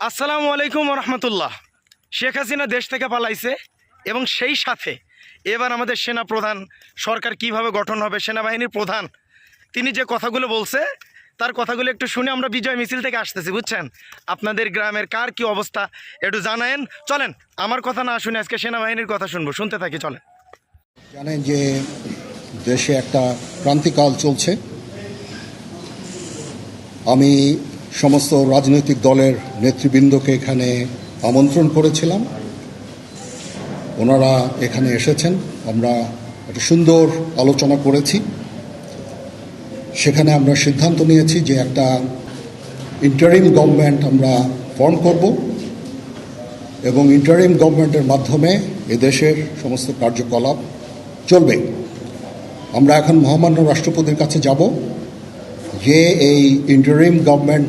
আসসালামু আলাইকুম রহমতুল্লাহ শেখ হাসিনা দেশ থেকে পালাইছে এবং সেই সাথে এবার আমাদের সেনা প্রধান সরকার কীভাবে গঠন হবে, সেনাবাহিনীর প্রধান, তিনি যে কথাগুলো বলছে, তার কথাগুলো একটু শুনে আমরা বিজয় মিছিল থেকে আসতেছি, বুঝছেন? আপনাদের গ্রামের কার কি অবস্থা, একটু জানায়েন। চলেন, আমার কথা না শুনে আজকে সেনাবাহিনীর কথা শুনব, শুনতে থাকি, চলেন। জানেন যে দেশে একটা ক্রান্তিকাল চলছে। আমি সমস্ত রাজনৈতিক দলের নেতৃবৃন্দকে এখানে আমন্ত্রণ করেছিলাম। ওনারা এখানে এসেছেন। আমরা একটা সুন্দর আলোচনা করেছি। সেখানে আমরা সিদ্ধান্ত নিয়েছি যে একটা ইন্টারিম গভর্নমেন্ট আমরা ফর্ম করব এবং ইন্টারিম গভর্নমেন্টের মাধ্যমে এদেশের সমস্ত কার্যকলাপ চলবে। আমরা এখন মহামান্য রাষ্ট্রপতির কাছে যাব যে এই ইন্টারিম গভর্নমেন্ট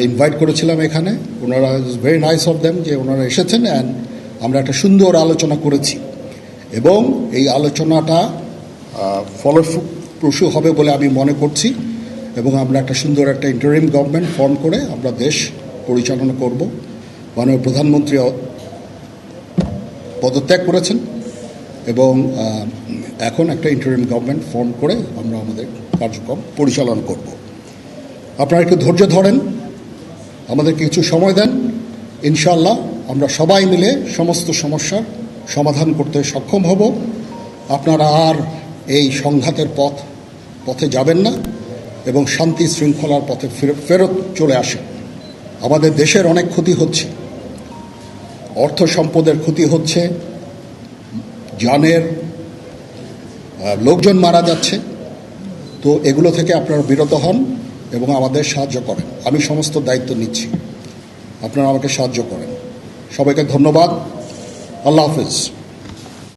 ইনভাইট করেছিলাম এখানে। ওনারা is very nice of them যে ওনারা এসেছেন অ্যান্ড আমরা একটা সুন্দর আলোচনা করেছি। এবং এই আলোচনাটা ফলপ্রসূ হবে বলে আমি মনে করছি। এবং আমরা একটা সুন্দর একটা ইন্টারিম গভর্নমেন্ট ফর্ম করে আমরা দেশ পরিচালনা করব। মাননীয় প্রধানমন্ত্রী পদত্যাগ করেছেন। এবং এখন একটা ইন্টারিম গভর্নমেন্ট ফর্ম করে আমরা আমাদের কার্যক্রম পরিচালনা করব। আপনারা একটু ধৈর্য ধরেন। আমাদের কিছু সময় দেন। ইনশাল্লাহ আমরা সবাই মিলে সমস্ত সমস্যার সমাধান করতে সক্ষম হব। আপনারা আর এই সংঘাতের পথ, পথে যাবেন না এবং শান্তি শৃঙ্খলার পথে ফেরত চলে আসেন। আমাদের দেশের অনেক ক্ষতি হচ্ছে। অর্থ সম্পদের ক্ষতি হচ্ছে। জানের লোকজন মারা যাচ্ছে। তো এগুলো থেকে আপনারা বিরত হন। এবং আমাদের সাহায্য করেন। আমি সমস্ত দায়িত্ব নিচ্ছি। আপনারা আমাকে সাহায্য করেন। সবাইকে ধন্যবাদ। আল্লাহ হাফিজ।